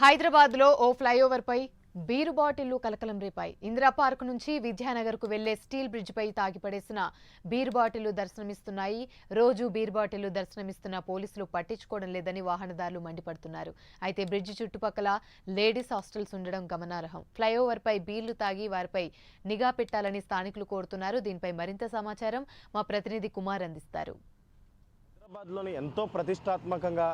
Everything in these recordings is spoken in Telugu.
హైదరాబాద్లో ఓ ఫ్లైఓవర్ పై బీరు బాటిళ్ళు కలకలం రేపాయి. ఇందిరా పార్క్ నుంచి విద్యానగర్కు వెళ్ళే స్టీల్ బ్రిడ్జ్ పై తాగిపడేసిన బీరు బాటిళ్ళు దర్శనమిస్తున్నాయి. రోజు బీరు బాటిళ్ళు దర్శనమిస్తున్న పోలీసులు పట్టించుకోవడం లేదని వాహనదారులు మండిపడుతున్నారు. అయితే బ్రిడ్జ్ చుట్టుపక్కల లేడీస్ హాస్టల్స్ ఉండడం గమనార్హం. ఫ్లైఓవర్ పై బీర్లు తాగి వారిపై నిఘా పెట్టాలని స్థానికులు కోరుతున్నారు. దీనిపై మరింత సమాచారం మా ప్రతినిధి కుమార్ అందిస్తారు. హైదరాబాద్లోని ఎంతో ప్రతిష్టాత్మకంగా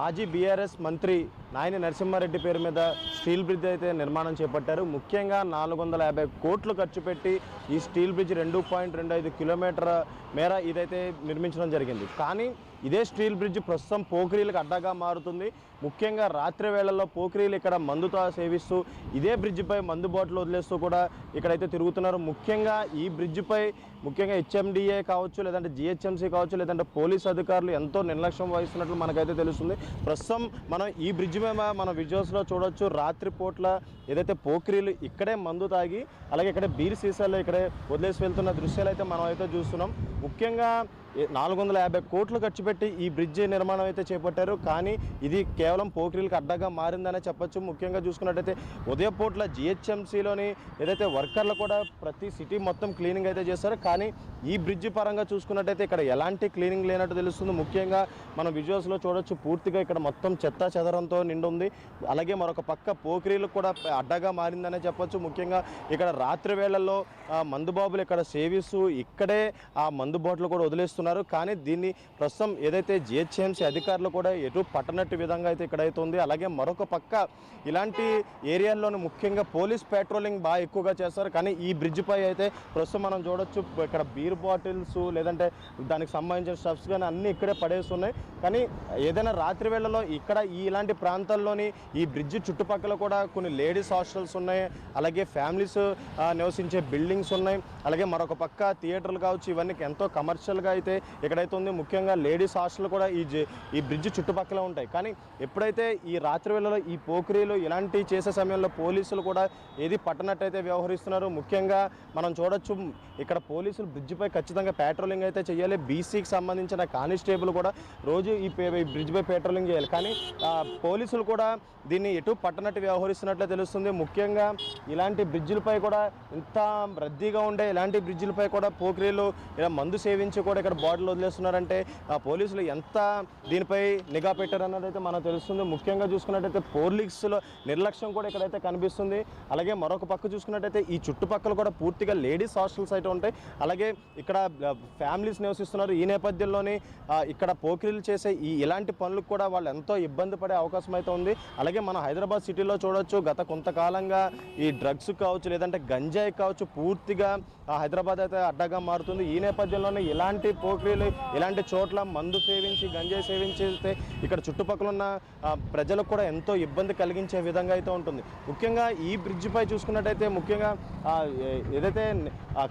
మాజీ బీఆర్ఎస్ మంత్రి నాయని నరసింహారెడ్డి పేరు మీద స్టీల్ బ్రిడ్జ్ అయితే నిర్మాణం చేపట్టారు. ముఖ్యంగా నాలుగు వందల యాభై కోట్లు ఖర్చు పెట్టి ఈ స్టీల్ బ్రిడ్జ్ రెండు పాయింట్ రెండు ఐదు కిలోమీటర్ మేర ఇదైతే నిర్మించడం జరిగింది. కానీ ఇదే స్టీల్ బ్రిడ్జ్ ప్రస్తుతం పోకిరీలకు అడ్డగా మారుతుంది. ముఖ్యంగా రాత్రి వేళల్లో పోకిరీలు ఇక్కడ మందుతో సేవిస్తూ ఇదే బ్రిడ్జిపై మందు బాటిల్ వదిలేస్తూ కూడా ఇక్కడైతే తిరుగుతున్నారు. ముఖ్యంగా ఈ బ్రిడ్జిపై ముఖ్యంగా హెచ్ఎండిఏ కావచ్చు లేదంటే జిహెచ్ఎంసీ కావచ్చు లేదంటే పోలీస్ అధికారులు ఎంతో నిర్లక్ష్యం వహిస్తున్నట్లు మనకైతే తెలుస్తుంది. ప్రస్తుతం మనం ఈ బ్రిడ్జ్ మీద మన విజువల్స్లో చూడొచ్చు. రాత్రి పూట్ల ఏదైతే పోకిరీలు ఇక్కడే మందు తాగి అలాగే ఇక్కడ బీర్ సీసాలు ఇక్కడే వదిలేసి వెళ్తున్న దృశ్యాలు అయితే మనం అయితే చూస్తున్నాం. ముఖ్యంగా నాలుగు వందల యాభై కోట్లు ఖర్చు పెట్టి ఈ బ్రిడ్జ్ నిర్మాణం అయితే చేపట్టారు. కానీ ఇది కేవలం పోకిరీలకు అడ్డగా మారిందనే చెప్పొచ్చు. ముఖ్యంగా చూసుకున్నట్టయితే ఉదయం పూట్ల జిహెచ్ఎంసీలోని ఏదైతే వర్కర్లు కూడా ప్రతి సిటీ మొత్తం క్లీనింగ్ అయితే చేస్తారు. కానీ ఈ బ్రిడ్జ్ పరంగా చూసుకున్నట్టయితే ఇక్కడ ఎలాంటి క్లీనింగ్ లేనట్టు తెలుస్తుంది. ముఖ్యంగా మనం విజువల్స్లో చూడొచ్చు పూర్తిగా ఇక్కడ మొత్తం చెత్త చెదరంతో నిండి ఉంది అలాగే మరొక పక్క పోకిరీలకు కూడా అడ్డగా మారిందనే చెప్పొచ్చు. ముఖ్యంగా ఇక్కడ రాత్రి వేళల్లో మందుబాబులు ఇక్కడ సేవిస్తూ ఇక్కడే ఆ మందు బాటిల్ కూడా వదిలేస్తున్నారు. కానీ దీన్ని ప్రస్తుతం ఏదైతే జిహెచ్ఎంసీ అధికారులు కూడా ఎటు పట్టనట్టు విధంగా అయితే ఇక్కడైతే ఉంది. అలాగే మరొక పక్క ఇలాంటి ఏరియాల్లోనూ ముఖ్యంగా పోలీస్ పెట్రోలింగ్ బాగా ఎక్కువగా చేస్తారు. కానీ ఈ బ్రిడ్జ్ పై అయితే ప్రస్తుతం మనం చూడొచ్చు ఇక్కడ బీర్ బాటిల్స్ లేదంటే దానికి సంబంధించిన స్టఫ్స్ కానీ అన్నీ ఇక్కడే పడేస్తున్నాయి. కానీ ఏదైనా రాత్రి వేళలో ఇక్కడ ఈ ఇలాంటి ప్రాంతాల్లోని ఈ బ్రిడ్జ్ చుట్టుపక్కల కూడా కొన్ని లేడీస్ హాస్టల్స్ ఉన్నాయి. అలాగే ఫ్యామిలీస్ నివసించే బిల్డింగ్స్ ఉన్నాయి. అలాగే మరొక పక్క థియేటర్లు కావచ్చు ఇవన్నీ ఎంతో కమర్షియల్గా అయితే ఎక్కడైతే ఉంది ముఖ్యంగా లేడీస్ హాస్టల్ కూడా ఈ ఈ బ్రిడ్జ్ చుట్టుపక్కల ఉంటాయి. కానీ ఎప్పుడైతే ఈ రాత్రి వేళలో ఈ పోకిరీలు ఇలాంటివి చేసే సమయంలో పోలీసులు కూడా ఏది పట్టనట్టయితే వ్యవహరిస్తున్నారు ముఖ్యంగా మనం చూడొచ్చు ఇక్కడ పోలీసులు బ్రిడ్జిపై ఖచ్చితంగా పెట్రోలింగ్ అయితే చేయాలి. బీసీకి సంబంధించిన కానిస్టేబుల్ కూడా రోజు ఈ పే- బ్రిడ్జిపై పెట్రోలింగ్ చేయాలి. కానీ పోలీసులు కూడా దీన్ని ఎటు పట్టనట్టు వ్యవహరిస్తున్నట్లే తెలుస్తుంది. ముఖ్యంగా ఇలాంటి బ్రిడ్జిలపై కూడా ఇంత రద్దీగా ఉండే ఇలాంటి బ్రిడ్జిలపై కూడా పోకిరీలు ఇలా మందు సేవించి కూడా ఇక్కడ బాటిల్ వదిలేస్తున్నారంటే ఆ పోలీసులు ఎంత దీనిపై నిఘా పెట్టారన్నది అయితే మనకు తెలుస్తుంది. ముఖ్యంగా చూసుకున్నట్టయితే పోలీసుల నిర్లక్ష్యం కూడా ఇక్కడైతే కనిపిస్తుంది. అలాగే మరొక పక్క చూసుకున్నట్టయితే ఈ చుట్టుపక్కల కూడా పూర్తిగా లేడీస్ హాస్టల్స్ అయితే ఉంటాయి. అలాగే ఇక్కడ ఫ్యామిలీస్ నివసిస్తున్నారు. ఈ నేపథ్యంలోనే ఇక్కడ పోకిరీలు చేసే ఈ ఇలాంటి పనులకు కూడా వాళ్ళు ఎంతో ఇబ్బంది పడే అవకాశం అయితే ఉంది. అలాగే మన హైదరాబాద్ సిటీలో చూడొచ్చు గత కొంతకాలంగా ఈ డ్రగ్స్ కావచ్చు లేదంటే గంజాయి కావచ్చు పూర్తిగా హైదరాబాద్ అయితే అడ్డగా మారుతుంది. ఈ నేపథ్యంలోనే ఇలాంటి పోక్రీలు ఇలాంటి చోట్ల మందు సేవించి గంజాయి సేవించితే ఇక్కడ చుట్టుపక్కల ఉన్న ప్రజలకు కూడా ఎంతో ఇబ్బంది కలిగించే విధంగా అయితే ఉంటుంది. ముఖ్యంగా ఈ బ్రిడ్జిపై చూసుకున్నట్టయితే ముఖ్యంగా ఏదైతే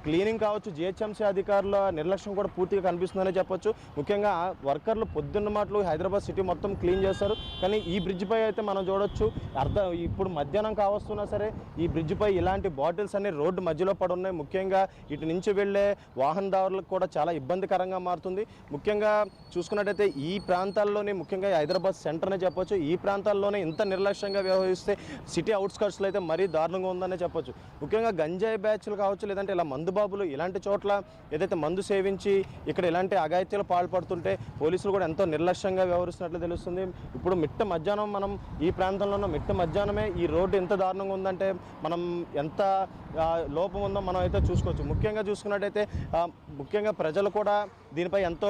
క్లీనింగ్ కావచ్చు జిహెచ్ఎంసీ అధికారుల నిర్లక్ష్యం కూడా పూర్తిగా కనిపిస్తుందనే చెప్పొచ్చు. ముఖ్యంగా వర్కర్లు పొద్దున్న మాటలు హైదరాబాద్ సిటీ మొత్తం క్లీన్ చేస్తారు. కానీ ఈ బ్రిడ్జిపై అయితే మనం చూడొచ్చు అర్థం ఇప్పుడు మధ్యాహ్నం కావస్తున్నా సరే ఈ బ్రిడ్జిపై ఇలాంటి బాటిల్స్ అన్ని రోడ్డు మధ్యలో పడి ఉన్నాయి ముఖ్యంగా ఇటు నుంచి వెళ్ళే వాహనదారులకు కూడా చాలా ఇబ్బందికరంగా మారుతుంది. ముఖ్యంగా చూసుకున్నట్టయితే ఈ ప్రాంతాల్లోనే ముఖ్యంగా హైదరాబాద్ సెంటర్నే చెప్పొచ్చు. ఈ ప్రాంతాల్లోనే ఇంత నిర్లక్ష్యంగా వ్యవహరిస్తే సిటీ అవుట్స్కట్స్లో అయితే మరీ దారుణంగా ఉందనే చెప్పొచ్చు. ముఖ్యంగా గంజాయి బ్యాచ్లు కావచ్చు లేదంటే ఇలా మందు బాబులు ఇలాంటి చోట్ల ఏదైతే మందు సేవించి ఇక్కడ ఇలాంటి అఘాయిత్యాలు పాల్పడుతుంటే పోలీసులు కూడా ఎంతో నిర్లక్ష్యంగా వ్యవహరిస్తున్నట్లు తెలుస్తుంది. ఇప్పుడు మిట్ట మధ్యాహ్నం మనం ఈ ప్రాంతంలో ఉన్న మిట్ట మధ్యాహ్నమే ఈ రోడ్డు ఎంత దారుణంగా ఉందంటే మనం ఎంత లోపం ఉందో మనం అయితే చూసుకోవచ్చు. ముఖ్యంగా చూసుకున్నట్టయితే ముఖ్యంగా ప్రజలు కూడా దీనిపై ఎంతో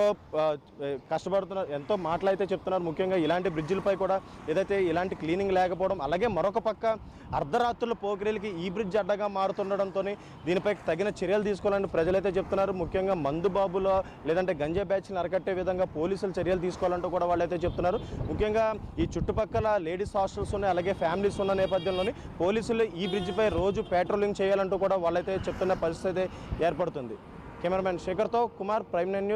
కష్టపడుతున్నారు ఎంతో మాటలు అయితే చెప్తున్నారు. ముఖ్యంగా ఇలాంటి బ్రిడ్జిలపై కూడా ఏదైతే ఇలాంటి క్లీనింగ్ లేకపోవడం అలాగే మరొక పక్క అర్ధరాత్రుల పోకిరీలకి ఈ బ్రిడ్జ్ అడ్డగా మారుతుండడంతో దీనిపై తగిన చర్యలు తీసుకోవాలని ప్రజలైతే చెప్తున్నారు. ముఖ్యంగా మందు బాబులో లేదంటే గంజా బ్యాచ్ని అరకట్టే విధంగా పోలీసులు చర్యలు తీసుకోవాలంటూ కూడా వాళ్ళైతే చెప్తున్నారు. ముఖ్యంగా ఈ చుట్టుపక్కల లేడీస్ హాస్టల్స్ ఉన్నాయి అలాగే ఫ్యామిలీస్ ఉన్న నేపథ్యంలోని పోలీసులు ఈ బ్రిడ్జిపై రోజు పెట్రోలింగ్ చేయాలంటూ కూడా వాళ్ళైతే చెప్తున్న పరిస్థితి ఏర్పడుతుంది. కెమెరామెన్ శేఖర్తో కుమార్ ప్రైమ్ నైన్ న్యూస్.